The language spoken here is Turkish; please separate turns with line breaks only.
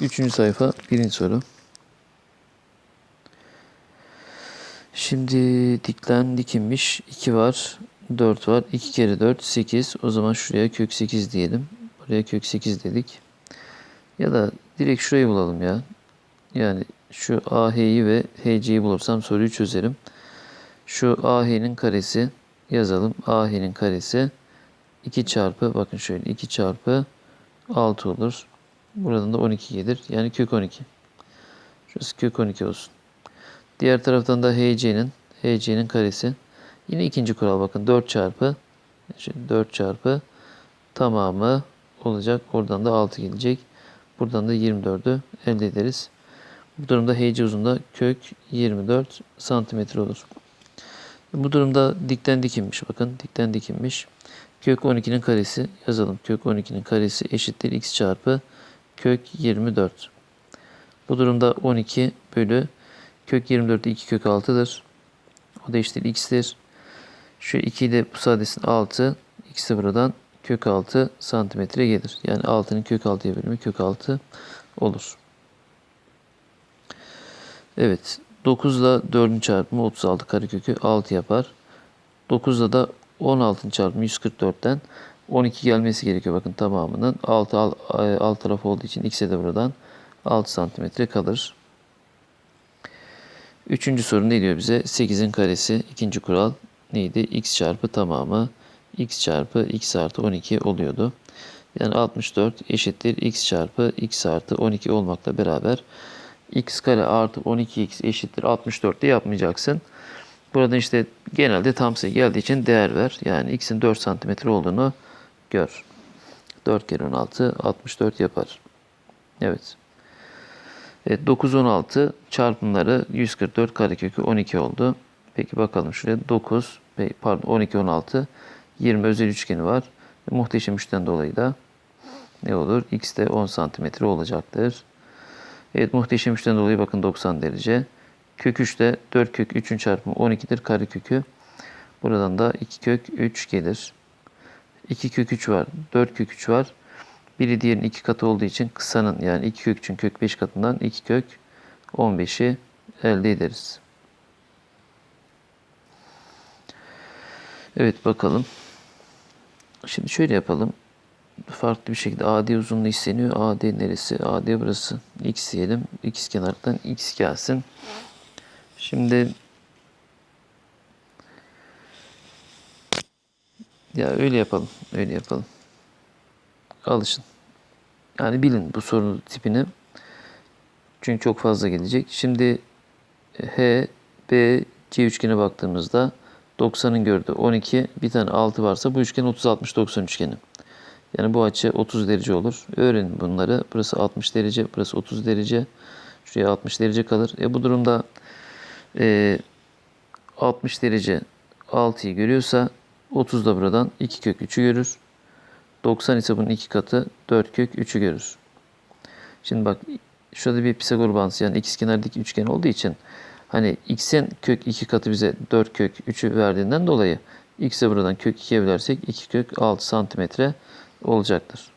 Üçüncü sayfa birinci soru. Şimdi diklen dikinmiş. 2 var. 4 var. 2 kere 4 8. O zaman şuraya kök 8 diyelim. Buraya kök 8 dedik. Ya da direkt şurayı bulalım ya. Yani şu AH'yi ve HC'yi bulursam soruyu çözerim. Şu AH'nin karesi yazalım. AH'nin karesi 2 çarpı bakın şöyle 2 çarpı 6 olur. Buradan da 12 gelir. Yani kök 12. Şurası kök 12 olsun. Diğer taraftan da HC'nin HC'nin karesi. Yine ikinci kural bakın 4 çarpı şimdi 4 çarpı tamamı olacak. Oradan da 6 gelecek. Buradan da 24'ü elde ederiz. Bu durumda HC uzunluğu kök 24 santimetre olur. Bu durumda dikten dikinmiş bakın dikten dikinmiş. Kök 12'nin karesi yazalım. Kök 12'nin karesi eşittir x çarpı kök 24. Bu durumda 12 bölü kök 24'te 2 kök 6'dır. O da eşittir x'tir. Şu 2 de bu sadesinin 6. X buradan kök 6 santimetre gelir. Yani 6'nın kök 6'ya bölümü kök 6 olur. Evet. 9 ile 4'ün çarpımı 36 karekökü 6 yapar. 9 ile da 16'ın çarpımı 144'ten 12 gelmesi gerekiyor bakın tamamının. 6 alt, alt taraf olduğu için x'e de buradan 6 santimetre kalır. Üçüncü soru ne diyor bize? 8'in karesi ikinci kural neydi? x çarpı tamamı x çarpı x artı 12 oluyordu. Yani 64 eşittir x çarpı x artı 12 olmakla beraber x kare artı 12x eşittir 64 de yapmayacaksın. Burada işte genelde tam sayı geldiği için değer ver. Yani x'in 4 santimetre olduğunu gör. 4 kere 16 64 yapar. Evet. Evet 9 16 çarpımları 144 karekökü 12 oldu. Peki bakalım şuraya 9 pardon 12 16 20 özel üçgeni var. Muhteşem üçten dolayı da ne olur? X de 10 santimetre olacaktır. Evet muhteşem üçten dolayı bakın 90 derece. Kök 3 de 4 kök 3'ün çarpımı 12'dir karekökü. Buradan da 2 kök 3 gelir. 2 kök 3 var. 4 kök 3 var. Biri diğerinin 2 katı olduğu için kısanın yani 2 kök 3'ün kök 5 katından 2 kök 15'i elde ederiz. Evet bakalım. Şimdi şöyle yapalım. Farklı bir şekilde AD uzunluğu isteniyor. AD neresi? AD burası. X diyelim. X kenarından X gelsin. Şimdi ya öyle yapalım. Öyle yapalım. Alışın. Yani bilin bu sorunun tipini. Çünkü çok fazla gelecek. Şimdi H, B, C üçgene baktığımızda 90'ın gördüğü 12, bir tane 6 varsa bu üçgen 30 60 90 üçgeni. Yani bu açı 30 derece olur. Öğrenin bunları. Burası 60 derece, burası 30 derece. Şuraya 60 derece kalır. E bu durumda e, 60 derece 6'yı görüyorsa 30 da buradan 2 kök 3'ü görür. 90 ise bunun 2 katı 4 kök 3'ü görür. Şimdi bak şurada bir Pisagor bağıntısı yani ikizkenar dik üçgen olduğu için hani x'in kök 2 katı bize 4 kök 3'ü verdiğinden dolayı x'e buradan kök 2'ye bölersek 2 kök 6 santimetre olacaktır.